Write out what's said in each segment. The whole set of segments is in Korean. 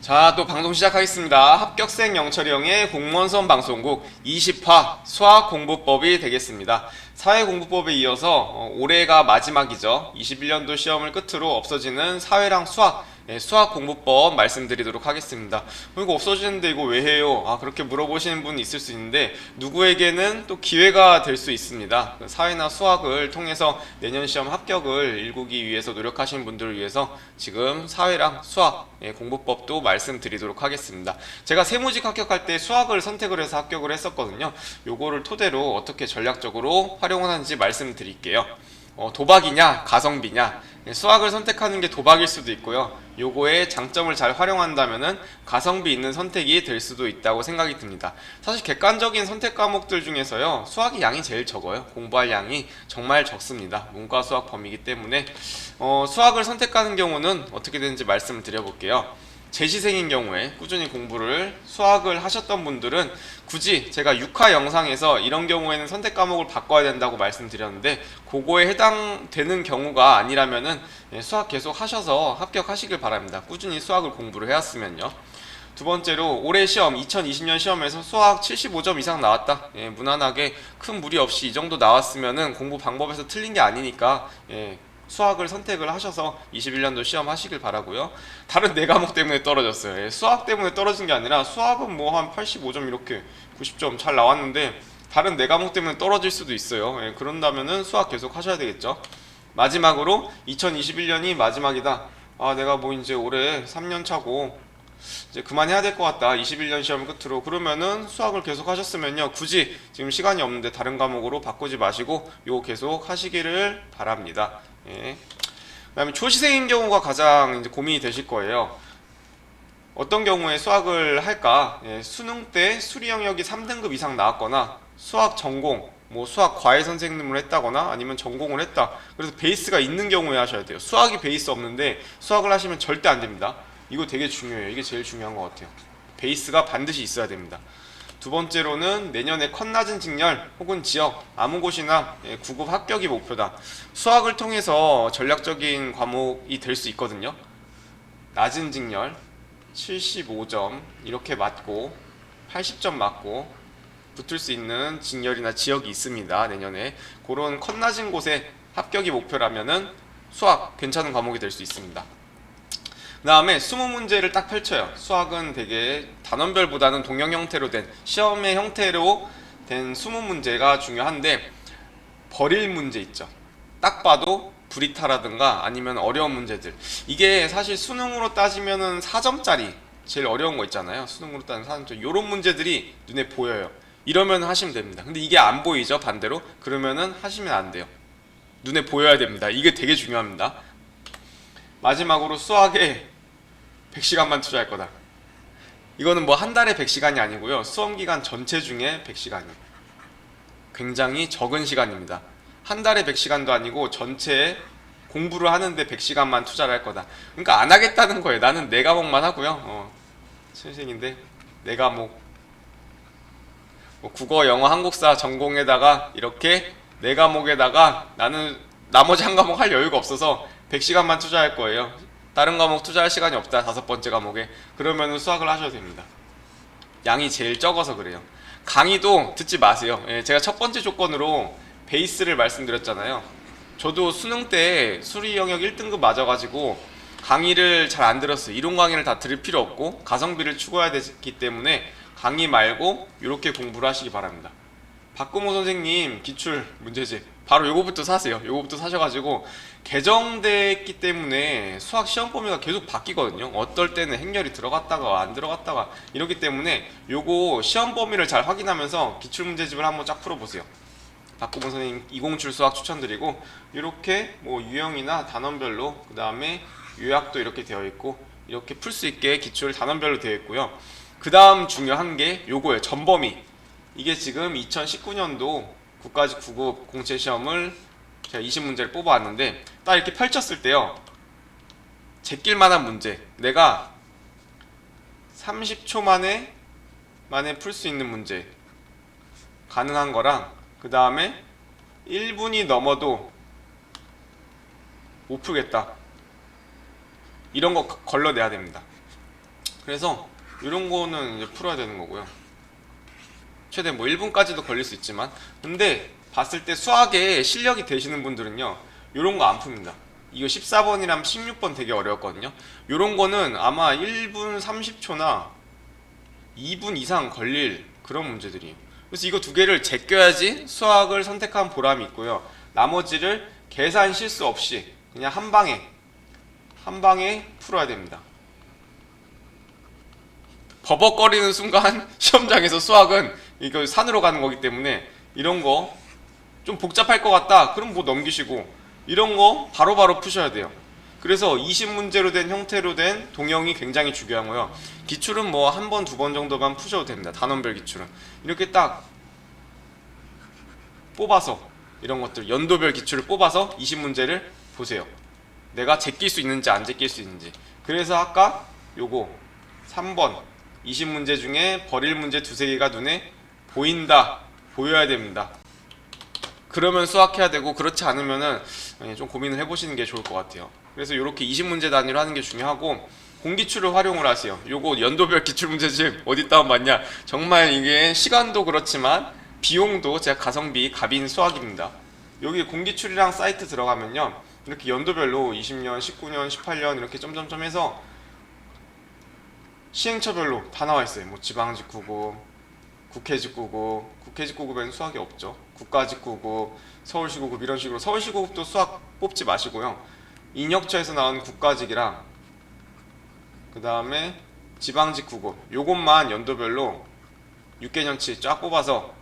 자, 또 방송 시작하겠습니다. 합격생 영철이 형의 공무원선 방송국 20화 수학 공부법이 되겠습니다. 사회 공부법에 이어서 어, 올해가 마지막이죠. 21년도 시험을 끝으로 없어지는 사회랑 수학, 예, 수학 공부법 말씀드리도록 하겠습니다. 어, 이거 없어지는데 이거 왜 해요? 아, 그렇게 물어보시는 분이 있을 수 있는데 누구에게는 또 기회가 될 수 있습니다. 그 사회나 수학을 통해서 내년 시험 합격을 일구기 위해서 노력하시는 분들을 위해서 지금 사회랑 수학 예, 공부법도 말씀드리도록 하겠습니다. 제가 세무직 합격할 때 수학을 선택을 해서 합격을 했었거든요. 요거를 토대로 어떻게 전략적으로 활용하는지 말씀드릴게요. 어, 도박이냐 가성비냐 예, 수학을 선택하는 게 도박일 수도 있고요. 요거의 장점을 잘 활용한다면은 가성비 있는 선택이 될 수도 있다고 생각이 듭니다. 사실 객관적인 선택 과목들 중에서요 수학이 양이 제일 적어요. 공부할 양이 정말 적습니다. 문과 수학 범위이기 때문에 어, 수학을 선택하는 경우는 어떻게 되는지 말씀을 드려볼게요. 재시생인 경우에 꾸준히 공부를 수학을 하셨던 분들은 굳이 제가 6화 영상에서 이런 경우에는 선택 과목을 바꿔야 된다고 말씀드렸는데 그거에 해당되는 경우가 아니라면은 예, 수학 계속 하셔서 합격하시길 바랍니다. 꾸준히 수학을 공부를 해왔으면요. 두 번째로 올해 시험 2020년 시험에서 수학 75점 이상 나왔다. 예, 무난하게 큰 무리 없이 이 정도 나왔으면은 공부 방법에서 틀린 게 아니니까 예, 수학을 선택을 하셔서 21년도 시험 하시길 바라고요. 다른 네 과목 때문에 떨어졌어요. 예, 수학 때문에 떨어진 게 아니라 수학은 뭐 한 85점 이렇게 90점 잘 나왔는데 다른 네 과목 때문에 떨어질 수도 있어요. 예, 그런다면은 수학 계속 하셔야 되겠죠. 마지막으로 2021년이 마지막이다. 아, 내가 뭐 이제 올해 3년 차고 이제 그만해야 될 것 같다. 21년 시험 끝으로. 그러면은 수학을 계속 하셨으면요. 굳이 지금 시간이 없는데 다른 과목으로 바꾸지 마시고 요 계속 하시기를 바랍니다. 예. 그다음에 초시생인 경우가 가장 이제 고민이 되실 거예요. 어떤 경우에 수학을 할까? 예, 수능 때 수리 영역이 3등급 이상 나왔거나 수학 전공, 뭐 수학 과외 선생님을 했다거나 아니면 전공을 했다. 그래서 베이스가 있는 경우에 하셔야 돼요. 수학이 베이스 없는데 수학을 하시면 절대 안 됩니다. 이거 되게 중요해요. 이게 제일 중요한 것 같아요. 베이스가 반드시 있어야 됩니다. 두 번째로는 내년에 컷 낮은 직렬 혹은 지역 아무 곳이나 예, 9급 합격이 목표다. 수학을 통해서 전략적인 과목이 될 수 있거든요. 낮은 직렬 75점 이렇게 맞고 80점 맞고 붙을 수 있는 직렬이나 지역이 있습니다. 내년에 그런 컷 낮은 곳에 합격이 목표라면은 수학 괜찮은 과목이 될 수 있습니다. 그 다음에 20문제를 딱 펼쳐요. 수학은 되게 단원별보다는 동영 형태로 된 시험의 형태로 된 20문제가 중요한데 버릴 문제 있죠. 딱 봐도 브리타라든가 아니면 어려운 문제들. 이게 사실 수능으로 따지면은 4점짜리 제일 어려운 거 있잖아요. 수능으로 따지면 4점짜리. 요런 문제들이 눈에 보여요. 이러면 하시면 됩니다. 근데 이게 안 보이죠, 반대로? 그러면은 하시면 안 돼요. 눈에 보여야 됩니다. 이게 되게 중요합니다. 마지막으로 수학에 100시간만 투자할 거다. 이거는 뭐 한 달에 100시간이 아니고요. 수험 기간 전체 중에 100시간이에요. 굉장히 적은 시간입니다. 한 달에 100시간도 아니고 전체에 공부를 하는데 100시간만 투자를 할 거다. 그러니까 안 하겠다는 거예요. 나는 네 과목만 하고요. 어, 신생인데 네 과목. 뭐 국어, 영어, 한국사 전공에다가 이렇게 네 과목에다가 나는 나머지 한 과목 할 여유가 없어서 100시간만 투자할 거예요. 다른 과목 투자할 시간이 없다. 다섯 번째 과목에. 그러면 수학을 하셔도 됩니다. 양이 제일 적어서 그래요. 강의도 듣지 마세요. 예, 제가 첫 번째 조건으로 베이스를 말씀드렸잖아요. 저도 수능 때 수리 영역 1등급 맞아가지고 강의를 잘 안 들었어요. 이론 강의를 다 들을 필요 없고 가성비를 추구해야 되기 때문에 강의 말고 이렇게 공부를 하시기 바랍니다. 박금호 선생님 기출 문제집 바로 요거부터 사세요. 요거부터 사셔가지고 개정됐기 때문에 수학 시험 범위가 계속 바뀌거든요. 어떨 때는 행렬이 들어갔다가 안 들어갔다가 이렇기 때문에 요거 시험 범위를 잘 확인하면서 기출 문제집을 한번 쫙 풀어보세요. 박구본 선생님 20출 수학 추천드리고 이렇게 뭐 유형이나 단원별로 그 다음에 요약도 이렇게 되어 있고 이렇게 풀 수 있게 기출 단원별로 되어 있고요. 그 다음 중요한 게 요거예요. 전범위. 이게 지금 2019년도 국가직 9급 공채 시험을 제가 20문제를 뽑아왔는데 딱 이렇게 펼쳤을 때요. 제낄 만한 문제. 내가 30초 만에 만에 풀 수 있는 문제. 가능한 거랑 그 다음에 1분이 넘어도 못 풀겠다. 이런 거 걸러내야 됩니다. 그래서 이런 거는 이제 풀어야 되는 거고요. 최대 뭐 1분까지도 걸릴 수 있지만 근데 봤을 때 수학에 실력이 되시는 분들은요. 이런 거 안 풉니다. 이거 14번이랑 16번 되게 어려웠거든요. 이런 거는 아마 1분 30초나 2분 이상 걸릴 그런 문제들이에요. 그래서 이거 두 개를 제껴야지 수학을 선택한 보람이 있고요. 나머지를 계산 실수 없이 그냥 한 방에 한 방에 풀어야 됩니다. 버벅거리는 순간 시험장에서 수학은 이거 산으로 가는 거기 때문에 이런 거 좀 복잡할 것 같다. 그럼 뭐 넘기시고 이런 거 바로바로 푸셔야 돼요. 그래서 20문제로 된 형태로 된 동형이 굉장히 중요하고요. 기출은 뭐 한 번, 두 번 정도만 푸셔도 됩니다. 단원별 기출은. 이렇게 딱 뽑아서 이런 것들 연도별 기출을 뽑아서 20문제를 보세요. 내가 제낄 수 있는지 안 제낄 수 있는지. 그래서 아까 요거 3번 20문제 중에 버릴 문제 두세 개가 눈에 보인다. 보여야 됩니다. 그러면 수학해야 되고 그렇지 않으면은 예, 좀 고민을 해보시는 게 좋을 것 같아요. 그래서 이렇게 20문제 단위로 하는 게 중요하고 공기출을 활용을 하세요. 요거 연도별 기출 문제집 어디 다운 받냐? 정말 이게 시간도 그렇지만 비용도 제가 가성비 갑인 수학입니다. 여기 공기출이랑 사이트 들어가면요. 이렇게 연도별로 20년, 19년, 18년 이렇게 점점점 해서 시행처별로 다 나와 있어요. 뭐 지방직구고, 국회 직구고, 국회 직구급에는 수학이 없죠. 국가 직구급, 서울시 구급 이런 식으로 서울시 구급도 수학 뽑지 마시고요. 인혁처에서 나온 국가직이랑 그 다음에 지방직 구급 요것만 연도별로 6개년치 쫙 뽑아서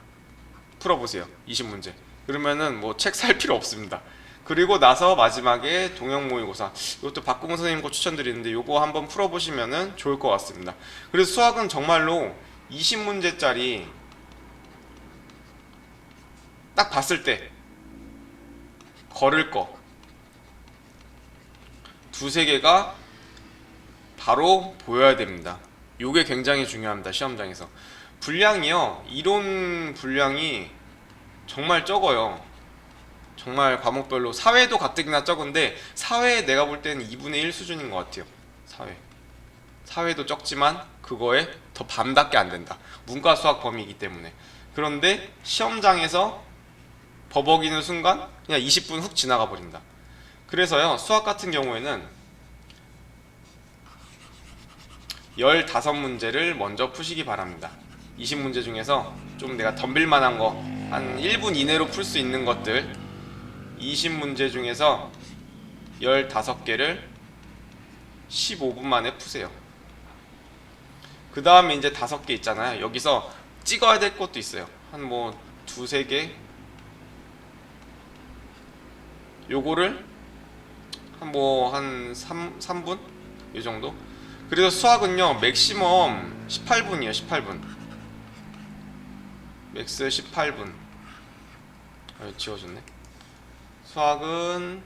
풀어보세요. 20문제. 그러면은 뭐 책 살 필요 없습니다. 그리고 나서 마지막에 동형 모의고사 이것도 박공호 선생님 거 추천드리는데 요거 한번 풀어보시면은 좋을 것 같습니다. 그래서 수학은 정말로 20문제짜리 딱 봤을 때 걸을 거 두세 개가 바로 보여야 됩니다. 요게 굉장히 중요합니다. 시험장에서. 분량이요. 이론 분량이 정말 적어요. 정말 과목별로 사회도 가뜩이나 적은데 사회 내가 볼 때는 2분의 1 수준인 것 같아요. 사회. 사회도 적지만 그거에 더 반밖에 안 된다. 문과 수학 범위이기 때문에. 그런데 시험장에서 버벅이는 순간 그냥 20분 훅 지나가 버린다. 그래서요. 수학 같은 경우에는 15문제를 먼저 푸시기 바랍니다. 20문제 중에서 좀 내가 덤빌 만한 거 한 1분 이내로 풀 수 있는 것들 20문제 중에서 15개를 15분 만에 푸세요. 그 다음에 이제 다섯 개 있잖아요. 여기서 찍어야 될 것도 있어요. 한 뭐 두세 개. 요거를 한 뭐한 3, 3분? 이 정도? 그래서 수학은요, 맥시멈 18분이에요, 18분. 맥스 18분. 아, 지워졌네. 수학은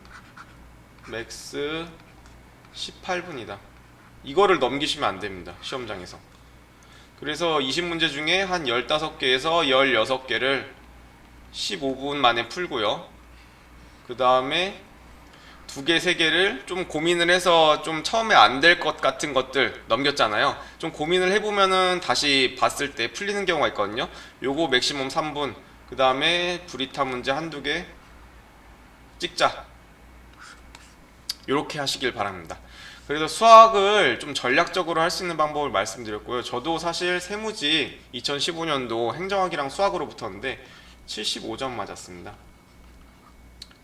맥스 18분이다. 이거를 넘기시면 안 됩니다. 시험장에서. 그래서 20문제 중에 한 15개에서 16개를 15분 만에 풀고요. 그 다음에 두 개, 세 개를 좀 고민을 해서 좀 처음에 안 될 것 같은 것들 넘겼잖아요. 좀 고민을 해보면은 다시 봤을 때 풀리는 경우가 있거든요. 요거 맥시멈 3분. 그 다음에 브리타 문제 한두 개 찍자. 요렇게 하시길 바랍니다. 그래서 수학을 좀 전략적으로 할 수 있는 방법을 말씀드렸고요. 저도 사실 세무지 2015년도 행정학이랑 수학으로 붙었는데 75점 맞았습니다.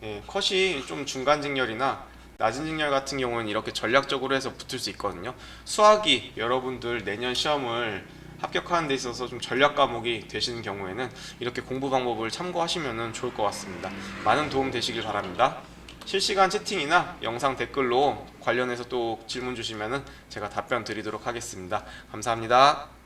예, 컷이 좀 중간 직렬이나 낮은 직렬 같은 경우는 이렇게 전략적으로 해서 붙을 수 있거든요. 수학이 여러분들 내년 시험을 합격하는 데 있어서 좀 전략 과목이 되시는 경우에는 이렇게 공부 방법을 참고하시면 좋을 것 같습니다. 많은 도움 되시길 바랍니다. 실시간 채팅이나 영상 댓글로 관련해서 또 질문 주시면 제가 답변 드리도록 하겠습니다. 감사합니다.